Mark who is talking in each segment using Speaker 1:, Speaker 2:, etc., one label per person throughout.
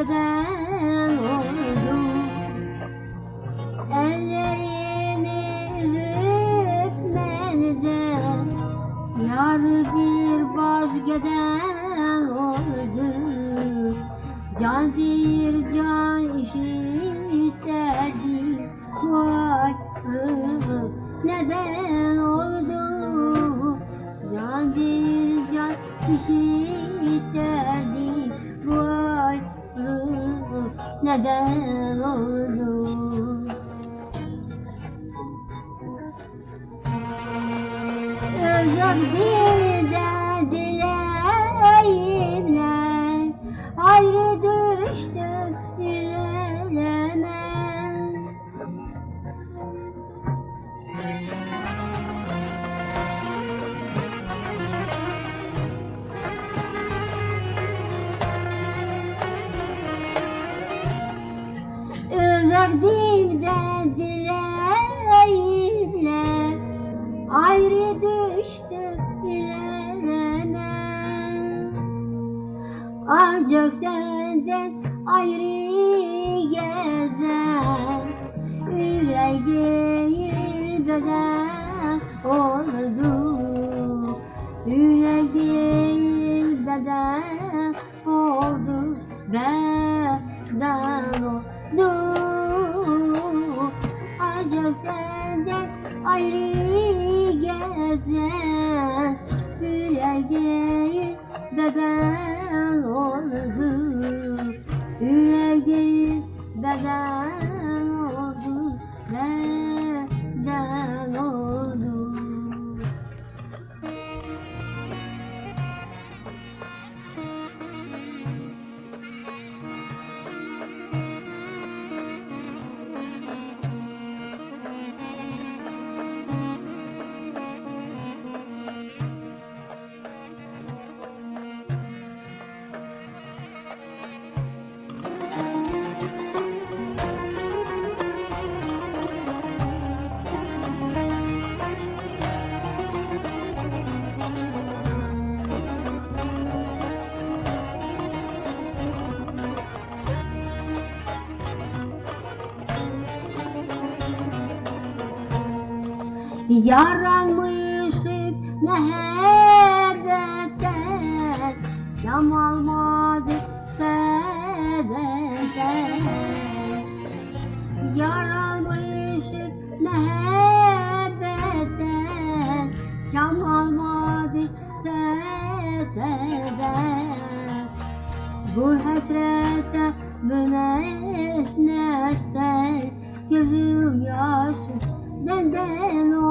Speaker 1: boş geden oldu Ellerini üzüp meneden Yar bir boş geden oldu Can bir can işiterdi Vay rızık neden oldu Can bir can işiterdi neden oldu? Özlem bir Uzak dilden dileğimle Ayrı düştüm ilerlemez Ancak senden ayrı gezer Yürek değil beden oldu Yürek değil beden oldu Beden senden ayrı gezer Yürek değil beden oldu. Yürek değil beden oldu. Beden Yaranmışık mehabbetten Cam almadık sededen Yaranmışık mehabbetten Cam almadık sededen Bu hasrete münesnesten Gözüm yaşım denden oldu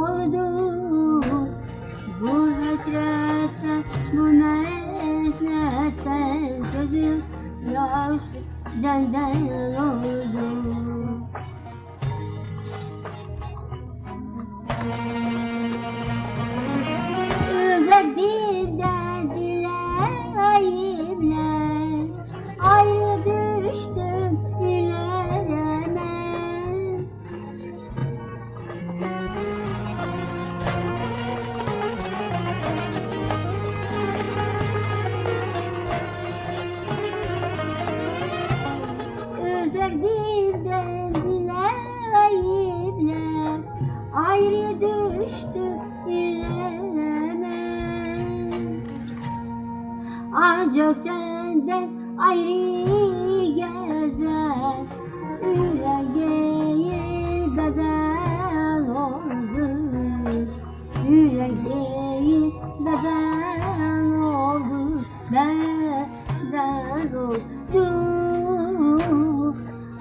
Speaker 1: yaşım denden oldu Ancak senden ayrı gezer Yürek değil beden oldu. Yürek değil beden oldu Beden oldu.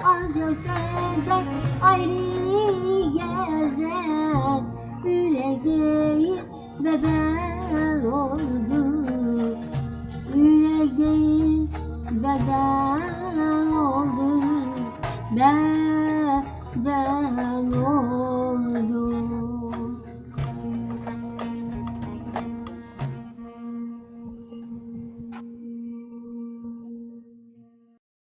Speaker 1: Ancak senden ayrı gezer Yürek değil ada